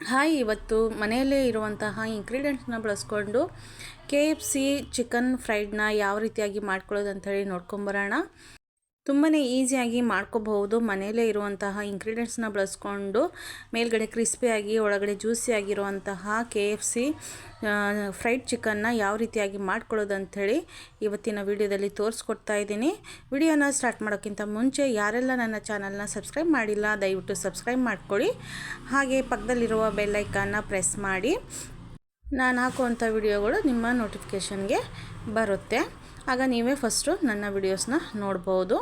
Hi, ಇವತ್ತು ಮನೆಯಲ್ಲೇ ಇರುವಂತಹ ಇಂಗ್ರೀಡಿಯೆಂಟ್ಸ್ನ ಬಳಸ್ಕೊಂಡು ಕೆ ಎಫ್ ಸಿ ಚಿಕನ್ ಫ್ರೈಡ್ನ ಯಾವ ರೀತಿಯಾಗಿ ಮಾಡ್ಕೊಳ್ಳೋದು ಅಂಥೇಳಿ ನೋಡ್ಕೊಂಬರೋಣ. ತುಂಬಾ ಈಸಿಯಾಗಿ ಮಾಡ್ಕೋಬಹುದು. ಮನೆಯಲ್ಲೇ ಇರುವಂತಹ ಇಂಗ್ರೀಡಿಯೆಂಟ್ಸ್ನ ಬಳಸ್ಕೊಂಡು ಮೇಲ್ಗಡೆ ಕ್ರಿಸ್ಪಿಯಾಗಿ ಒಳಗಡೆ ಜ್ಯೂಸಿಯಾಗಿರುವಂತಹ ಕೆ ಎಫ್ ಸಿ ಫ್ರೈಡ್ ಚಿಕನ್ನ ಯಾವ ರೀತಿಯಾಗಿ ಮಾಡ್ಕೊಳ್ಳೋದು ಅಂಥೇಳಿ ಇವತ್ತಿನ ವಿಡಿಯೋದಲ್ಲಿ ತೋರಿಸ್ಕೊಡ್ತಾ ಇದ್ದೀನಿ. ವಿಡಿಯೋನ ಸ್ಟಾರ್ಟ್ ಮಾಡೋಕ್ಕಿಂತ ಮುಂಚೆ ಯಾರೆಲ್ಲ ನನ್ನ ಚಾನಲ್ನ ಸಬ್ಸ್ಕ್ರೈಬ್ ಮಾಡಿಲ್ಲ, ದಯವಿಟ್ಟು ಸಬ್ಸ್ಕ್ರೈಬ್ ಮಾಡ್ಕೊಳ್ಳಿ. ಹಾಗೆ ಪಕ್ಕದಲ್ಲಿರುವ ಬೆಲ್ಲೈಕನ್ನ ಪ್ರೆಸ್ ಮಾಡಿ. ನಾನು ಹಾಕುವಂಥ ವಿಡಿಯೋಗಳು ನಿಮ್ಮ ನೋಟಿಫಿಕೇಷನ್ಗೆ ಬರುತ್ತೆ. ಆಗ ನೀವೇ ಫಸ್ಟು ನನ್ನ ವಿಡಿಯೋಸ್ನ ನೋಡ್ಬೋದು.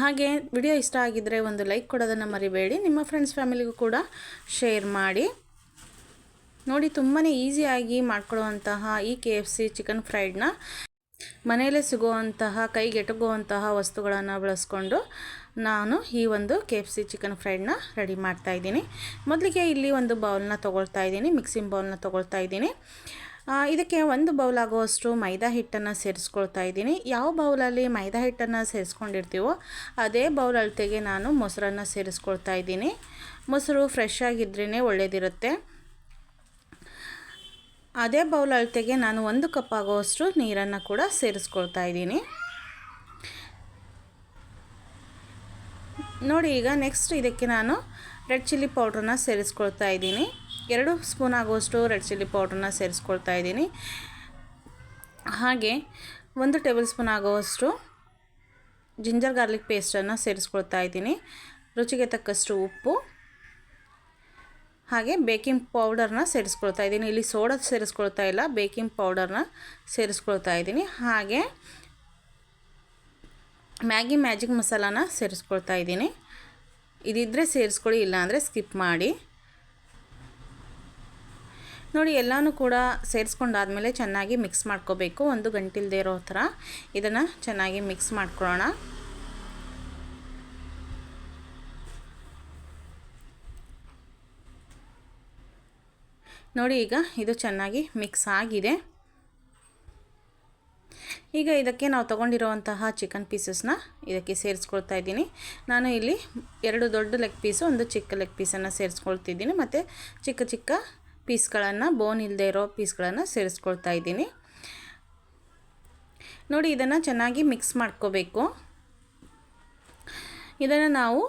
ಹಾಗೆ ವಿಡಿಯೋ ಇಷ್ಟ ಆಗಿದ್ದರೆ ಒಂದು ಲೈಕ್ ಕೊಡೋದನ್ನು ಮರಿಬೇಡಿ, ನಿಮ್ಮ ಫ್ರೆಂಡ್ಸ್ ಫ್ಯಾಮಿಲಿಗೂ ಕೂಡ ಶೇರ್ ಮಾಡಿ. ನೋಡಿ ತುಂಬಾ ಈಸಿಯಾಗಿ ಮಾಡ್ಕೊಳ್ಳುವಂತಹ ಈ ಕೆ ಎಫ್ ಸಿ ಚಿಕನ್ ಫ್ರೈಡ್ನ. ಮನೆಯಲ್ಲೇ ಸಿಗುವಂತಹ ಕೈಗೆಟುಕುವಂತಹ ವಸ್ತುಗಳನ್ನು ಬಳಸ್ಕೊಂಡು ನಾನು ಈ ಒಂದು ಕೆ ಎಫ್ ಸಿ ಚಿಕನ್ ಫ್ರೈಡ್ನ ರೆಡಿ ಮಾಡ್ತಾ ಇದ್ದೀನಿ. ಮೊದಲಿಗೆ ಇಲ್ಲಿ ಒಂದು ಬೌಲ್ನ ತೊಗೊಳ್ತಾ ಇದ್ದೀನಿ, ಮಿಕ್ಸಿಂಗ್ ಬೌಲ್ನ ತೊಗೊಳ್ತಾ ಇದ್ದೀನಿ. ಇದಕ್ಕೆ ಒಂದು ಬೌಲ್ ಆಗುವಷ್ಟು ಮೈದಾ ಹಿಟ್ಟನ್ನು ಸೇರಿಸ್ಕೊಳ್ತಾ ಇದ್ದೀನಿ. ಯಾವ ಬೌಲಲ್ಲಿ ಮೈದಾ ಹಿಟ್ಟನ್ನು ಸೇರಿಸ್ಕೊಂಡಿರ್ತೀವೋ ಅದೇ ಬೌಲ್ ಅಳತೆಗೆ ನಾನು ಮೊಸರನ್ನು ಸೇರಿಸ್ಕೊಳ್ತಾ ಇದ್ದೀನಿ. ಮೊಸರು ಫ್ರೆಶ್ ಆಗಿದ್ರೇ ಒಳ್ಳೆಯದಿರುತ್ತೆ ಅದೇ ಬೌಲ್ ಅಳತೆಗೆ ನಾನು ಒಂದು ಕಪ್ ಆಗುವಷ್ಟು ನೀರನ್ನು ಕೂಡ ಸೇರಿಸ್ಕೊಳ್ತಾ ಇದ್ದೀನಿ. ನೋಡಿ ಈಗ ನೆಕ್ಸ್ಟ್ ಇದಕ್ಕೆ ನಾನು ರೆಡ್ ಚಿಲ್ಲಿ ಪೌಡ್ರನ್ನ ಸೇರಿಸ್ಕೊಳ್ತಾ ಇದ್ದೀನಿ. ಎರಡು ಸ್ಪೂನ್ ಆಗುವಷ್ಟು ರೆಡ್ ಚಿಲ್ಲಿ ಪೌಡ್ರನ್ನ ಸೇರಿಸ್ಕೊಳ್ತಾ ಇದ್ದೀನಿ. ಹಾಗೆ ಒಂದು ಟೇಬಲ್ ಸ್ಪೂನ್ ಆಗುವಷ್ಟು ಜಿಂಜರ್ ಗಾರ್ಲಿಕ್ ಪೇಸ್ಟನ್ನು ಸೇರಿಸ್ಕೊಳ್ತಾ ಇದ್ದೀನಿ. ರುಚಿಗೆ ತಕ್ಕಷ್ಟು ಉಪ್ಪು. ಹಾಗೆ ಬೇಕಿಂಗ್ ಪೌಡರ್ನ ಸೇರಿಸ್ಕೊಳ್ತಾ ಇದ್ದೀನಿ. ಇಲ್ಲಿ ಸೋಡಾ ಸೇರಿಸ್ಕೊಳ್ತಾ ಇಲ್ಲ, ಬೇಕಿಂಗ್ ಪೌಡರ್ನ ಸೇರಿಸ್ಕೊಳ್ತಾ ಇದ್ದೀನಿ. ಹಾಗೆ ಮ್ಯಾಗಿ ಮ್ಯಾಜಿಕ್ ಮಸಾಲಾನ ಸೇರಿಸ್ಕೊಳ್ತಾ ಇದ್ದೀನಿ. ಇದಿದ್ದರೆ ಸೇರಿಸ್ಕೊಳ್ಳಿ, ಇಲ್ಲಾಂದರೆ ಸ್ಕಿಪ್ ಮಾಡಿ. ನೋಡಿ, ಎಲ್ಲನೂ ಕೂಡ ಸೇರಿಸ್ಕೊಂಡಾದಮೇಲೆ ಚೆನ್ನಾಗಿ ಮಿಕ್ಸ್ ಮಾಡ್ಕೋಬೇಕು. ಒಂದು ಗಂಟಿಲ್ದೇ ಇರೋ ಥರ ಇದನ್ನು ಚೆನ್ನಾಗಿ ಮಿಕ್ಸ್ ಮಾಡ್ಕೊಳ್ಳೋಣ. ನೋಡಿ, ಈಗ ಇದು ಚೆನ್ನಾಗಿ ಮಿಕ್ಸ್ ಆಗಿದೆ. ಈಗ ಇದಕ್ಕೆ ನಾವು ತೊಗೊಂಡಿರುವಂತಹ ಚಿಕನ್ ಪೀಸಸ್ನ ಇದಕ್ಕೆ ಸೇರಿಸ್ಕೊಳ್ತಾ ಇದ್ದೀನಿ. ನಾನು ಇಲ್ಲಿ ಎರಡು ದೊಡ್ಡ ಲೆಗ್ ಪೀಸು, ಒಂದು ಚಿಕ್ಕ ಲೆಗ್ ಪೀಸನ್ನು ಸೇರಿಸ್ಕೊಳ್ತಿದ್ದೀನಿ. ಮತ್ತು ಚಿಕ್ಕ ಚಿಕ್ಕ ಪೀಸ್ಗಳನ್ನು ಬೋನ್ ಇಲ್ಲದೆ ಇರೋ ಪೀಸ್ಗಳನ್ನು ಸೇರಿಸ್ಕೊಳ್ತಾ ಇದ್ದೀನಿ. ನೋಡಿ, ಇದನ್ನು ಚೆನ್ನಾಗಿ ಮಿಕ್ಸ್ ಮಾಡ್ಕೋಬೇಕು. ಇದನ್ನು ನಾವು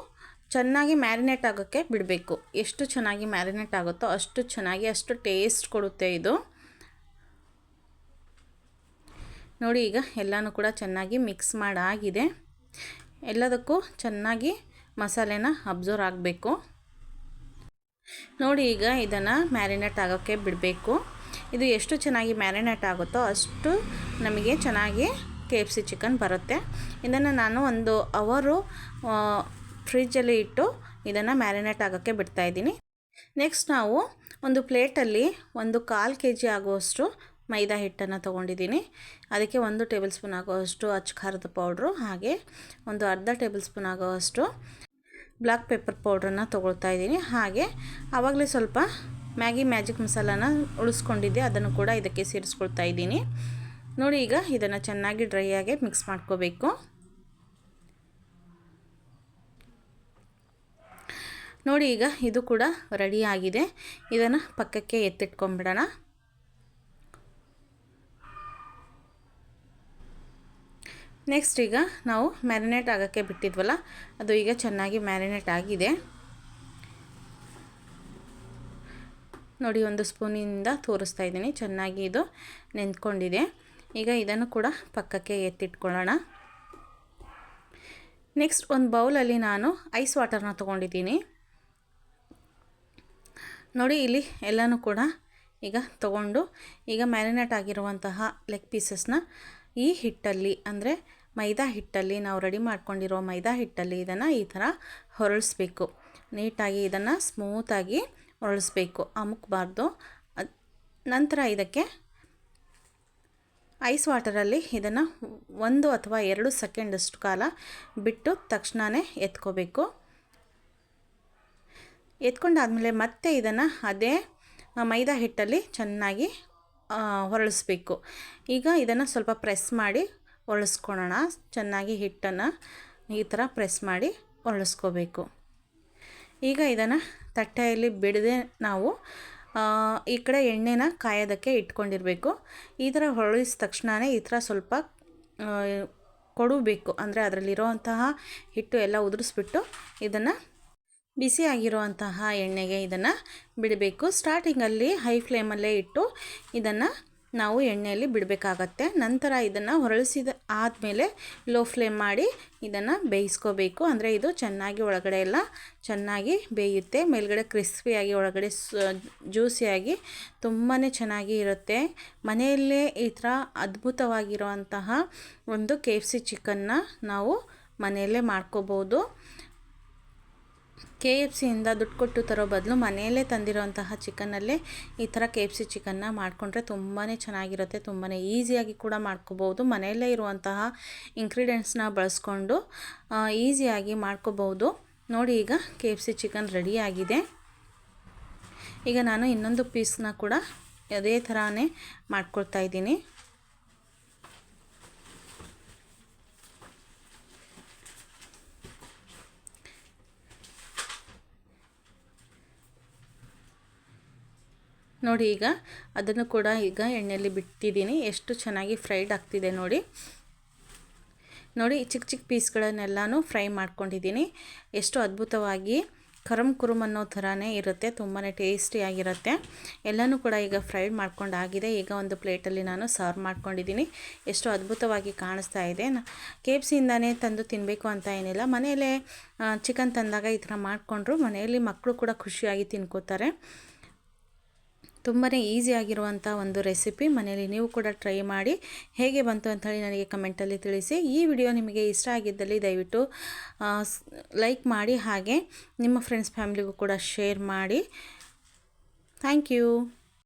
ಚೆನ್ನಾಗಿ ಮ್ಯಾರಿನೇಟ್ ಆಗೋಕ್ಕೆ ಬಿಡಬೇಕು. ಎಷ್ಟು ಚೆನ್ನಾಗಿ ಮ್ಯಾರಿನೇಟ್ ಆಗುತ್ತೋ ಅಷ್ಟು ಚೆನ್ನಾಗಿ, ಅಷ್ಟು ಟೇಸ್ಟ್ ಕೊಡುತ್ತೆ ಇದು. ನೋಡಿ, ಈಗ ಎಲ್ಲನೂ ಕೂಡ ಚೆನ್ನಾಗಿ ಮಿಕ್ಸ್ ಮಾಡಾಗಿದೆ. ಎಲ್ಲದಕ್ಕೂ ಚೆನ್ನಾಗಿ ಮಸಾಲೆನ ಅಬ್ಸರ್ವ್ ಆಗಬೇಕು. ನೋಡಿ ಈಗ ಇದನ್ನು ಮ್ಯಾರಿನೇಟ್ ಆಗೋಕ್ಕೆ ಬಿಡಬೇಕು. ಇದು ಎಷ್ಟು ಚೆನ್ನಾಗಿ ಮ್ಯಾರಿನೇಟ್ ಆಗುತ್ತೋ ಅಷ್ಟು ನಮಗೆ ಚೆನ್ನಾಗಿ ಕೆ ಎಫ್ ಸಿ ಚಿಕನ್ ಬರುತ್ತೆ. ಇದನ್ನು ನಾನು ಒಂದು ಅವರು ಫ್ರಿಜ್ಜಲ್ಲಿ ಇಟ್ಟು ಇದನ್ನು ಮ್ಯಾರಿನೇಟ್ ಆಗೋಕ್ಕೆ ಬಿಡ್ತಾಯಿದ್ದೀನಿ ನೆಕ್ಸ್ಟ್ ನಾವು ಒಂದು ಪ್ಲೇಟಲ್ಲಿ ಒಂದು ಕಾಲು ಕೆ ಜಿ ಆಗುವಷ್ಟು ಮೈದಾ ಹಿಟ್ಟನ್ನು ತೊಗೊಂಡಿದ್ದೀನಿ. ಅದಕ್ಕೆ ಒಂದು ಟೇಬಲ್ ಸ್ಪೂನ್ ಆಗುವಷ್ಟು ಅಚ್ಚ ಖಾರದ ಪೌಡ್ರು, ಹಾಗೆ ಒಂದು ಅರ್ಧ ಟೇಬಲ್ ಸ್ಪೂನ್ ಆಗುವಷ್ಟು ಬ್ಲ್ಯಾಕ್ ಪೆಪ್ಪರ್ ಪೌಡ್ರನ್ನ ತೊಗೊಳ್ತಾ ಇದ್ದೀನಿ. ಹಾಗೆ ಆವಾಗಲೇ ಸ್ವಲ್ಪ ಮ್ಯಾಗಿ ಮ್ಯಾಜಿಕ್ ಮಸಾಲಾನ ಉಳಿಸ್ಕೊಂಡಿದ್ದೆ. ಅದನ್ನು ಕೂಡ ಇದಕ್ಕೆ ಸೇರಿಸ್ಕೊಳ್ತಾ ಇದ್ದೀನಿ. ನೋಡಿ ಈಗ ಇದನ್ನು ಚೆನ್ನಾಗಿ ಡ್ರೈ ಆಗಿ ಮಿಕ್ಸ್ ಮಾಡ್ಕೋಬೇಕು. ನೋಡಿ ಈಗ ಇದು ಕೂಡ ರೆಡಿ ಆಗಿದೆ. ಇದನ್ನು ಪಕ್ಕಕ್ಕೆ ಎತ್ತಿಟ್ಕೊಂಬಿಡೋಣ ನೆಕ್ಸ್ಟ್ ಈಗ ನಾವು ಮ್ಯಾರಿನೇಟ್ ಆಗೋಕ್ಕೆ ಬಿಟ್ಟಿದ್ವಲ್ಲ, ಅದು ಈಗ ಚೆನ್ನಾಗಿ ಮ್ಯಾರಿನೇಟ್ ಆಗಿದೆ. ನೋಡಿ, ಒಂದು ಸ್ಪೂನಿಂದ ತೋರಿಸ್ತಾ ಇದ್ದೀನಿ, ಚೆನ್ನಾಗಿ ಇದು ನೆಂದ್ಕೊಂಡಿದೆ. ಈಗ ಇದನ್ನು ಕೂಡ ಪಕ್ಕಕ್ಕೆ ಎತ್ತಿಟ್ಕೊಳ್ಳೋಣ. ನೆಕ್ಸ್ಟ್ ಒಂದು ಬೌಲಲ್ಲಿ ನಾನು ಐಸ್ ವಾಟರ್ನ ತೊಗೊಂಡಿದ್ದೀನಿ. ನೋಡಿ, ಇಲ್ಲಿ ಎಲ್ಲನೂ ಕೂಡ ಈಗ ತಗೊಂಡು, ಈಗ ಮ್ಯಾರಿನೇಟ್ ಆಗಿರುವಂತಹ ಲೆಗ್ ಪೀಸಸ್ನ ಈ ಹಿಟ್ಟಲ್ಲಿ, ಅಂದರೆ ಮೈದಾ ಹಿಟ್ಟಲ್ಲಿ ನಾವು ರೆಡಿ ಮಾಡ್ಕೊಂಡಿರೋ ಮೈದಾ ಹಿಟ್ಟಲ್ಲಿ ಇದನ್ನು ಈ ಥರ ಹೊರಳಿಸ್ಬೇಕು. ನೀಟಾಗಿ ಇದನ್ನು ಸ್ಮೂತಾಗಿ ಹೊರಳಿಸ್ಬೇಕು. ಅಮುಕ್ಬಾರ್ದು. ನಂತರ ಇದಕ್ಕೆ ಐಸ್ ವಾಟರಲ್ಲಿ ಇದನ್ನು ಒಂದು ಅಥವಾ ಎರಡು ಸೆಕೆಂಡಷ್ಟು ಕಾಲ ಬಿಟ್ಟು ತಕ್ಷಣವೇ ಎತ್ಕೋಬೇಕು. ಎತ್ಕೊಂಡಾದಮೇಲೆ ಮತ್ತೆ ಇದನ್ನು ಅದೇ ಮೈದಾ ಹಿಟ್ಟಲ್ಲಿ ಚೆನ್ನಾಗಿ ಹೊರಳಿಸ್ಬೇಕು. ಈಗ ಇದನ್ನು ಸ್ವಲ್ಪ ಪ್ರೆಸ್ ಮಾಡಿ ಒಳಸ್ಕೊಳ್ಳೋಣ ಚೆನ್ನಾಗಿ ಹಿಟ್ಟನ್ನು ಈ ಥರ ಪ್ರೆಸ್ ಮಾಡಿ ಒಳಸ್ಕೋಬೇಕು. ಈಗ ಇದನ್ನು ತಟ್ಟೆಯಲ್ಲಿ ಬಿಡದೆ ನಾವು ಈ ಕಡೆ ಎಣ್ಣೆನ ಕಾಯೋದಕ್ಕೆ ಇಟ್ಕೊಂಡಿರಬೇಕು. ಈ ಥರ ಹೊಳಿಸಿದ ತಕ್ಷಣವೇ ಈ ಥರ ಸ್ವಲ್ಪ ಕೊಡಬೇಕು. ಅಂದರೆ ಅದರಲ್ಲಿರುವಂತಹ ಹಿಟ್ಟು ಎಲ್ಲ ಉದುರಿಸ್ಬಿಟ್ಟು ಇದನ್ನು ಬಿಸಿ ಆಗಿರುವಂತಹ ಎಣ್ಣೆಗೆ ಇದನ್ನು ಬಿಡಬೇಕು. ಸ್ಟಾರ್ಟಿಂಗಲ್ಲಿ ಹೈ ಫ್ಲೇಮಲ್ಲೇ ಇಟ್ಟು ಇದನ್ನು ನಾವು ಎಣ್ಣೆಯಲ್ಲಿ ಬಿಡಬೇಕಾಗತ್ತೆ. ನಂತರ ಇದನ್ನು ಹೊರಳಿಸಿದ ಆದಮೇಲೆ ಲೋ ಫ್ಲೇಮ್ ಮಾಡಿ ಇದನ್ನು ಬೇಯಿಸ್ಕೋಬೇಕು. ಅಂದರೆ ಇದು ಚೆನ್ನಾಗಿ ಒಳಗಡೆ ಎಲ್ಲ ಚೆನ್ನಾಗಿ ಬೇಯುತ್ತೆ. ಮೇಲ್ಗಡೆ ಕ್ರಿಸ್ಪಿಯಾಗಿ ಒಳಗಡೆ ಜ್ಯೂಸಿಯಾಗಿ ತುಂಬಾ ಚೆನ್ನಾಗಿ ಇರುತ್ತೆ. ಮನೆಯಲ್ಲೇ ಈ ಥರ ಅದ್ಭುತವಾಗಿರುವಂತಹ ಒಂದು ಕೆ ಎಫ್ ಸಿ ಚಿಕನ್ನ ನಾವು ಮನೆಯಲ್ಲೇ ಮಾಡ್ಕೋಬೋದು ಕೆ ಎಫ್ ಸಿಯಿಂದ ದುಡ್ಡು ಕೊಟ್ಟು ತರೋ ಬದಲು ಮನೆಯಲ್ಲೇ ತಂದಿರೋಂತಹ ಚಿಕನ್ನಲ್ಲೇ ಈ ಥರ ಕೆ ಎಫ್ ಸಿ ಚಿಕನ್ನ ಮಾಡಿಕೊಂಡ್ರೆ ತುಂಬಾ ಚೆನ್ನಾಗಿರುತ್ತೆ ತುಂಬಾ ಈಸಿಯಾಗಿ ಕೂಡ ಮಾಡ್ಕೋಬೋದು. ಮನೆಯಲ್ಲೇ ಇರುವಂತಹ ಇಂಗ್ರೀಡಿಯೆಂಟ್ಸ್ನ ಬಳಸ್ಕೊಂಡು ಈಸಿಯಾಗಿ ಮಾಡ್ಕೋಬೋದು. ನೋಡಿ ಈಗ ಕೆ ಎಫ್ ಸಿ ಚಿಕನ್ ರೆಡಿಯಾಗಿದೆ ಈಗ ನಾನು ಇನ್ನೊಂದು ಪೀಸ್ನ ಕೂಡ ಅದೇ ಥರನೇ ಮಾಡ್ಕೊಳ್ತಾ ಇದ್ದೀನಿ. ನೋಡಿ ಈಗ ಅದನ್ನು ಕೂಡ ಈಗ ಎಣ್ಣೆಯಲ್ಲಿ ಬಿಟ್ಟಿದ್ದೀನಿ. ಎಷ್ಟು ಚೆನ್ನಾಗಿ ಫ್ರೈಡ್ ಆಗ್ತಿದೆ ನೋಡಿ. ನೋಡಿ ಚಿಕ್ಕ ಚಿಕ್ಕ ಪೀಸ್ಗಳನ್ನೆಲ್ಲನೂ ಫ್ರೈ ಮಾಡ್ಕೊಂಡಿದ್ದೀನಿ. ಎಷ್ಟು ಅದ್ಭುತವಾಗಿ ಕರಮ್ ಕುರುಮ್ ಅನ್ನೋ ಥರನೇ ಇರುತ್ತೆ ತುಂಬಾ ಟೇಸ್ಟಿಯಾಗಿರುತ್ತೆ ಎಲ್ಲನೂ ಕೂಡ ಈಗ ಫ್ರೈಡ್ ಮಾಡ್ಕೊಂಡಾಗಿದೆ. ಈಗ ಒಂದು ಪ್ಲೇಟಲ್ಲಿ ನಾನು ಸರ್ವ್ ಮಾಡ್ಕೊಂಡಿದ್ದೀನಿ. ಎಷ್ಟು ಅದ್ಭುತವಾಗಿ ಕಾಣಿಸ್ತಾ ಇದೆ. ಕೆ ಎಫ್ ಸಿಯಿಂದನೇ ತಂದು ತಿನ್ನಬೇಕು ಅಂತ ಏನಿಲ್ಲ. ಮನೆಯಲ್ಲೇ ಚಿಕನ್ ತಂದಾಗ ಈ ಥರ ಮಾಡಿಕೊಂಡ್ರು ಮನೆಯಲ್ಲಿ ಮಕ್ಕಳು ಕೂಡ ಖುಷಿಯಾಗಿ ತಿನ್ಕೋತಾರೆ. ತುಂಬಾ ಈಸಿಯಾಗಿರುವಂಥ ಒಂದು ರೆಸಿಪಿ ಮನೆಯಲ್ಲಿ ನೀವು ಕೂಡ ಟ್ರೈ ಮಾಡಿ ಹೇಗೆ ಬಂತು ಅಂತ ನನಗೆ ಕಮೆಂಟಲ್ಲಿ ತಿಳಿಸಿ. ಈ ವಿಡಿಯೋ ನಿಮಗೆ ಇಷ್ಟ ಆಗಿದ್ದಲ್ಲಿ ದಯವಿಟ್ಟು ಲೈಕ್ ಮಾಡಿ ಹಾಗೆ ನಿಮ್ಮ ಫ್ರೆಂಡ್ಸ್ ಫ್ಯಾಮಿಲಿಗೂ ಕೂಡ ಶೇರ್ ಮಾಡಿ. Thank you